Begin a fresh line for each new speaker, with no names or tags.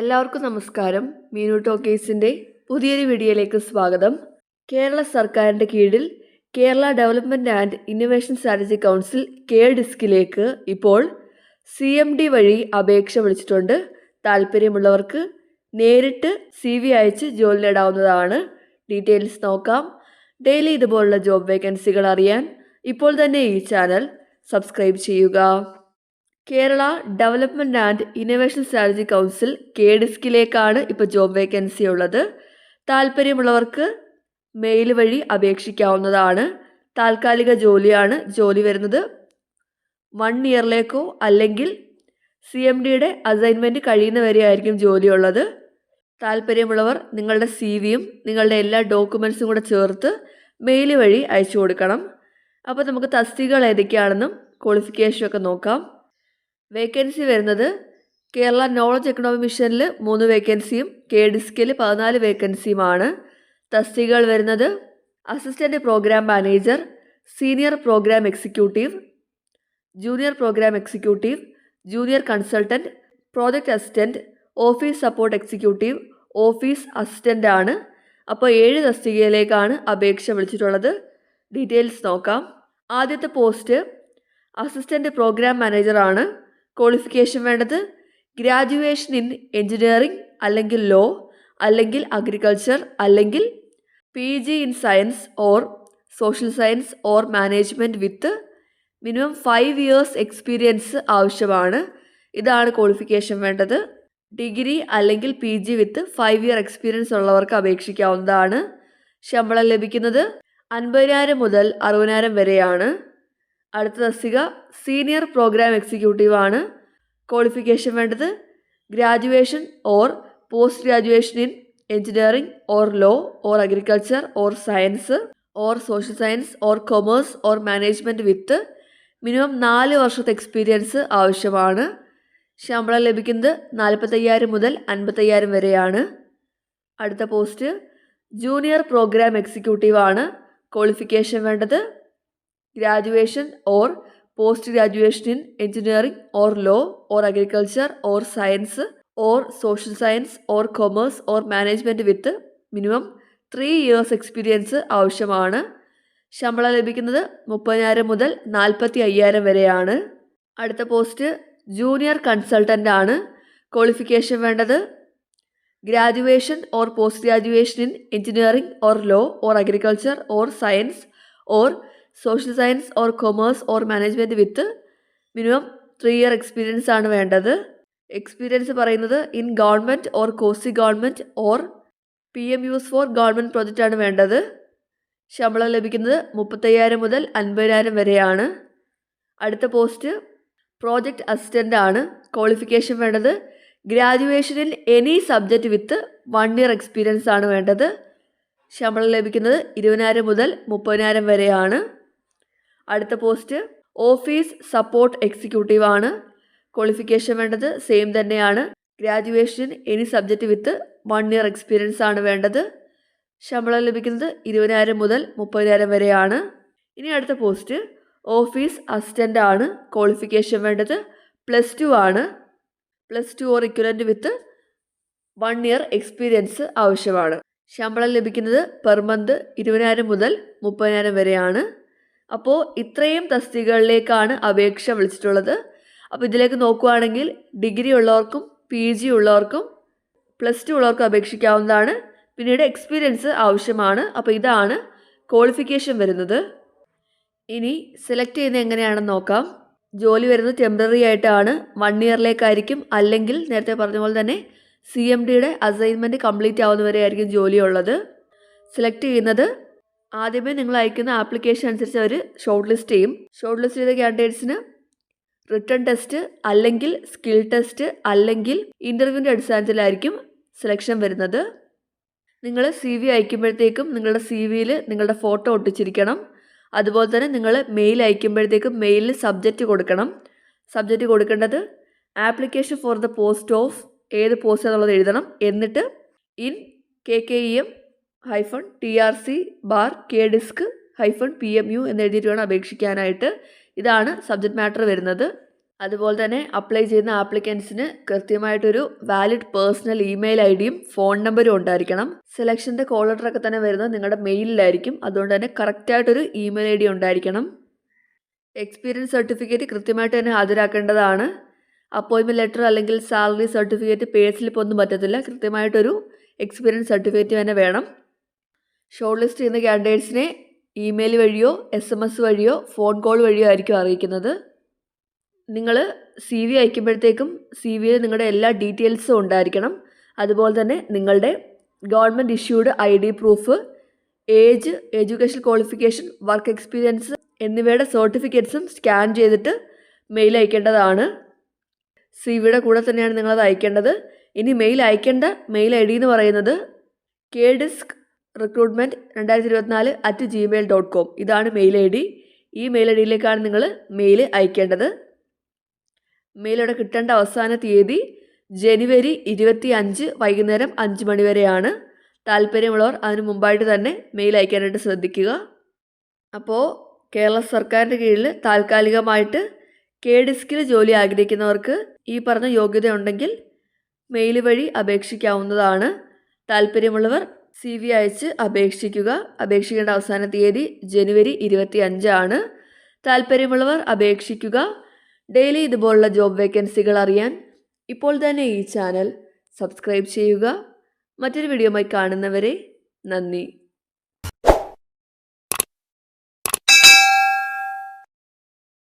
എല്ലാവർക്കും നമസ്കാരം. മീനു ടോക്കേഴ്സിന്റെ പുതിയൊരു വീഡിയോയിലേക്ക് സ്വാഗതം. കേരള സർക്കാരിന്റെ കീഴിൽ Kerala development and innovation strategy council K ഡിസ്കിലേക്ക് ഇപ്പോൾ സി എം ഡി വഴി അപേക്ഷ വിളിച്ചിട്ടുണ്ട്. താല്പര്യമുള്ളവർക്ക് നേരിട്ട് സി വി അയച്ച് ജോലി നേടാവുന്നതാണ്. ഡീറ്റെയിൽസ് നോക്കാം. ഡെയിലി ഇതുപോലുള്ള ജോബ് വേക്കൻസികൾ അറിയാൻ ഇപ്പോൾ തന്നെ ഈ ചാനൽ സബ്സ്ക്രൈബ് ചെയ്യുക. Kerala development and innovation strategy council K ഡിസ്കിലേക്കാണ് ഇപ്പോൾ ജോബ് വേക്കൻസി ഉള്ളത്. താല്പര്യമുള്ളവർക്ക് മെയിൽ വഴി അപേക്ഷിക്കാവുന്നതാണ്. താൽക്കാലിക ജോലിയാണ് ജോലി വരുന്നത്. വൺ ഇയറിലേക്കോ അല്ലെങ്കിൽ സി എം ഡിയുടെ അസൈൻമെന്റ് കഴിയുന്നവരെ ആയിരിക്കും ജോലിയുള്ളത്. താല്പര്യമുള്ളവർ നിങ്ങളുടെ സി വിയും നിങ്ങളുടെ എല്ലാ ഡോക്യുമെൻസും കൂടെ ചേർത്ത് മെയിൽ വഴി അയച്ചു കൊടുക്കണം. അപ്പോൾ നമുക്ക് തസ്തികകൾ ഏതൊക്കെയാണെന്നും ക്വാളിഫിക്കേഷനൊക്കെ നോക്കാം. വേക്കൻസി വരുന്നത് കേരള നോളജ് എക്കണോമി മിഷനിൽ മൂന്ന് വേക്കൻസിയും കെ ഡിസ്കിൽ പതിനാല് വേക്കൻസിയുമാണ് തസ്തികകൾ വരുന്നത് assistant program manager senior program executive junior program executive junior consultant project assistant office support executive office assistant ആണ്. അപ്പോൾ ഏഴ് തസ്തികയിലേക്കാണ് അപേക്ഷ വിളിച്ചിട്ടുള്ളത്. ഡീറ്റെയിൽസ് നോക്കാം. ആദ്യത്തെ പോസ്റ്റ് അസിസ്റ്റന്റ് പ്രോഗ്രാം മാനേജറാണ് ക്വാളിഫിക്കേഷൻ വേണ്ടത് ഗ്രാജുവേഷൻ ഇൻ എഞ്ചിനീയറിംഗ് അല്ലെങ്കിൽ ലോ അല്ലെങ്കിൽ അഗ്രികൾച്ചർ അല്ലെങ്കിൽ P G in science or social science or management with minimum five years experience ആവശ്യമാണ്. ഇതാണ് ക്വാളിഫിക്കേഷൻ വേണ്ടത്. ഡിഗ്രി അല്ലെങ്കിൽ P G with five year experience ഉള്ളവർക്ക് അപേക്ഷിക്കാവുന്നതാണ്. ശമ്പളം ലഭിക്കുന്നത് അൻപതിനായിരം മുതൽ അറുപതിനായിരം വരെയാണ്. അടുത്ത തസ്തിക സീനിയർ പ്രോഗ്രാം എക്സിക്യൂട്ടീവ് ആണ്. ക്വാളിഫിക്കേഷൻ വേണ്ടത് graduation or post graduation in engineering or law or agriculture or science or social science or commerce or management with minimum നാല് വർഷത്തെ എക്സ്പീരിയൻസ് ആവശ്യമാണ്. ശമ്പളം ലഭിക്കുന്നത് നാൽപ്പത്തയ്യായിരം മുതൽ അൻപത്തയ്യായിരം വരെയാണ്. അടുത്ത പോസ്റ്റ് ജൂനിയർ പ്രോഗ്രാം എക്സിക്യൂട്ടീവ് ആണ്. ക്വാളിഫിക്കേഷൻ വേണ്ടത് graduation or post graduation in engineering or law or agriculture or science or social science or commerce or management with minimum three years experience ആവശ്യമാണ്. ശമ്പളം ലഭിക്കുന്നത് മുപ്പതിനായിരം മുതൽ നാൽപ്പത്തി അയ്യായിരം വരെയാണ്. അടുത്ത പോസ്റ്റ് ജൂനിയർ കൺസൾട്ടന്റ് ആണ്. ക്വാളിഫിക്കേഷൻ വേണ്ടത് graduation or post graduation in engineering or law or agriculture or science or social science or commerce or management with minimum three year experience ആണ് വേണ്ടത്. എക്സ്പീരിയൻസ് പറയുന്നത് in government or quasi government or P M Us for government project ആണ് വേണ്ടത്. ശമ്പളം ലഭിക്കുന്നത് മുപ്പത്തയ്യായിരം മുതൽ അൻപതിനായിരം വരെയാണ്. അടുത്ത പോസ്റ്റ് പ്രോജക്റ്റ് അസിസ്റ്റന്റ് ആണ് ക്വാളിഫിക്കേഷൻ വേണ്ടത്. Graduation in any subject with one year experience ആണ് വേണ്ടത്. ശമ്പളം ലഭിക്കുന്നത് ഇരുപതിനായിരം മുതൽ മുപ്പതിനായിരം വരെയാണ്. അടുത്ത പോസ്റ്റ് ഓഫീസ് സപ്പോർട്ട് എക്സിക്യൂട്ടീവ് ആണ്. ക്വാളിഫിക്കേഷൻ വേണ്ടത് സെയിം തന്നെയാണ്. Graduation any subject with one year experience ആണ് വേണ്ടത്. ശമ്പളം ലഭിക്കുന്നത് ഇരുപതിനായിരം മുതൽ മുപ്പതിനായിരം വരെയാണ്. ഇനി അടുത്ത പോസ്റ്റ് ഓഫീസ് അസിസ്റ്റന്റ് ആണ്. ക്വാളിഫിക്കേഷൻ വേണ്ടത് പ്ലസ് ടു ആണ്. Plus two or equivalent with one year experience ആവശ്യമാണ്. ശമ്പളം ലഭിക്കുന്നത് പെർ മന്ത് ഇരുപതിനായിരം മുതൽ മുപ്പതിനായിരം വരെയാണ്. അപ്പോൾ ഇത്രയും തസ്തികകളിലേക്കാണ് അപേക്ഷ വിളിച്ചിട്ടുള്ളത്. അപ്പോൾ ഇതിലേക്ക് നോക്കുകയാണെങ്കിൽ ഡിഗ്രി ഉള്ളവർക്കും പി ജി ഉള്ളവർക്കും പ്ലസ് ടു ഉള്ളവർക്കും അപേക്ഷിക്കാവുന്നതാണ്. പിന്നീട് എക്സ്പീരിയൻസ് ആവശ്യമാണ്. അപ്പോൾ ഇതാണ് ക്വാളിഫിക്കേഷൻ വരുന്നത്. ഇനി സെലക്ട് ചെയ്യുന്നത് എങ്ങനെയാണെന്ന് നോക്കാം. ജോലി വരുന്നത് ടെമ്പററി ആയിട്ടാണ്. വൺ ഇയറിലേക്കായിരിക്കും. അല്ലെങ്കിൽ നേരത്തെ പറഞ്ഞ പോലെ തന്നെ സി എം ഡിയുടെ അസൈൻമെന്റ് കംപ്ലീറ്റ് ആവുന്നവരെ ആയിരിക്കും ജോലിയുള്ളത്. സെലക്ട് ചെയ്യുന്നത് ആദ്യമേ നിങ്ങൾ അയക്കുന്ന ആപ്ലിക്കേഷൻ അനുസരിച്ച് അവർ ഷോർട്ട് ലിസ്റ്റ് ചെയ്യും. ഷോർട്ട് ലിസ്റ്റ് ചെയ്ത ക്യാൻഡിഡേറ്റ്സിന് റിട്ടേൺ ടെസ്റ്റ് അല്ലെങ്കിൽ സ്കിൽ ടെസ്റ്റ് അല്ലെങ്കിൽ ഇന്റർവ്യൂവിന്റെ അടിസ്ഥാനത്തിലായിരിക്കും സെലക്ഷൻ വരുന്നത്. നിങ്ങൾ സി വി അയക്കുമ്പോഴത്തേക്കും നിങ്ങളുടെ സി വിയിൽ നിങ്ങളുടെ ഫോട്ടോ ഒട്ടിച്ചിരിക്കണം. അതുപോലെ തന്നെ നിങ്ങൾ മെയിൽ അയക്കുമ്പോഴത്തേക്കും മെയിലിൽ സബ്ജക്റ്റ് കൊടുക്കണം. സബ്ജക്റ്റ് കൊടുക്കേണ്ടത് application for the post of ഏത് പോസ്റ്റ് എന്നുള്ളത് എഴുതണം. എന്നിട്ട് in K K E M hyphen T R C bar K DISC hyphen P M U എന്നെഴുതിയിട്ട് വേണം അപേക്ഷിക്കാനായിട്ട്. ഇതാണ് സബ്ജക്റ്റ് മാറ്റർ വരുന്നത്. അതുപോലെ തന്നെ അപ്ലൈ ചെയ്യുന്ന ആപ്ലിക്കൻസിന് കൃത്യമായിട്ടൊരു വാലിഡ് പേഴ്സണൽ ഇമെയിൽ ഐ ഡിയും ഫോൺ നമ്പറും ഉണ്ടായിരിക്കണം. സെലക്ഷന്റെ കോൾ ലെറ്ററൊക്കെ തന്നെ വരുന്നത് നിങ്ങളുടെ മെയിലിലായിരിക്കും. അതുകൊണ്ട് തന്നെ കറക്റ്റായിട്ടൊരു ഇമെയിൽ ഐ ഡി ഉണ്ടായിരിക്കണം. എക്സ്പീരിയൻസ് സർട്ടിഫിക്കറ്റ് കൃത്യമായിട്ട് തന്നെ ഹാജരാക്കേണ്ടതാണ്. അപ്പോയിൻമെന്റ് ലെറ്റർ അല്ലെങ്കിൽ സാലറി സർട്ടിഫിക്കറ്റ് പേ സ്ലിപ്പ് ഒന്നും പറ്റത്തില്ല. കൃത്യമായിട്ടൊരു എക്സ്പീരിയൻസ് സർട്ടിഫിക്കറ്റ് തന്നെ വേണം. ഷോർട്ട് ലിസ്റ്റ് ചെയ്യുന്ന കാൻഡിഡേറ്റ്സിനെ ഇമെയിൽ വഴിയോ എസ് എം എസ് വഴിയോ ഫോൺ കോൾ വഴിയോ ആയിരിക്കും അറിയിക്കുന്നത്. നിങ്ങൾ സി വി അയക്കുമ്പോഴത്തേക്കും സി വിയിൽ നിങ്ങളുടെ എല്ലാ ഡീറ്റെയിൽസും ഉണ്ടായിരിക്കണം. അതുപോലെ തന്നെ നിങ്ങളുടെ government issued I D proof age education qualification work experience എന്നിവയുടെ സർട്ടിഫിക്കറ്റ്സും സ്കാൻ ചെയ്തിട്ട് മെയിൽ അയക്കേണ്ടതാണ്. സി വിയുടെ കൂടെ തന്നെയാണ് നിങ്ങളത് അയക്കേണ്ടത്. ഇനി മെയിൽ അയക്കേണ്ട മെയിൽ ഐ ഡി എന്ന് പറയുന്നത് കെ ഡിസ്ക് റിക്രൂട്ട്മെന്റ് രണ്ടായിരത്തി ഇരുപത്തിനാല് അറ്റ് ജിമെയിൽ ഡോട്ട് കോം ഇതാണ് മെയിൽ ഐ ഡി. ഈ മെയിൽ ഐ ഡിയിലേക്കാണ് നിങ്ങൾ മെയിൽ അയക്കേണ്ടത്. മെയിലവിടെ കിട്ടേണ്ട അവസാന തീയതി ജനുവരി ഇരുപത്തി അഞ്ച് വൈകുന്നേരം അഞ്ച് മണി വരെയാണ്. താല്പര്യമുള്ളവർ അതിന് മുമ്പായിട്ട് തന്നെ മെയിൽ അയക്കാനായിട്ട് ശ്രദ്ധിക്കുക. അപ്പോൾ കേരള സർക്കാരിന്റെ കീഴിൽ താൽക്കാലികമായിട്ട് കെ ഡിസ്കിൽ ജോലി ആഗ്രഹിക്കുന്നവർക്ക് ഈ പറഞ്ഞ യോഗ്യത ഉണ്ടെങ്കിൽ മെയിൽ വഴി അപേക്ഷിക്കാവുന്നതാണ്. താല്പര്യമുള്ളവർ സി വി അയച്ച് അപേക്ഷിക്കുക. അപേക്ഷിക്കേണ്ട അവസാന തീയതി ജനുവരി ഇരുപത്തി അഞ്ചാണ് താല്പര്യമുള്ളവർ അപേക്ഷിക്കുക. ഡെയിലി ഇതുപോലുള്ള ജോബ് വേക്കൻസികൾ അറിയാൻ ഇപ്പോൾ തന്നെ ഈ ചാനൽ സബ്സ്ക്രൈബ് ചെയ്യുക. മറ്റൊരു വീഡിയോയുമായി കാണുന്നവരെ നന്ദി.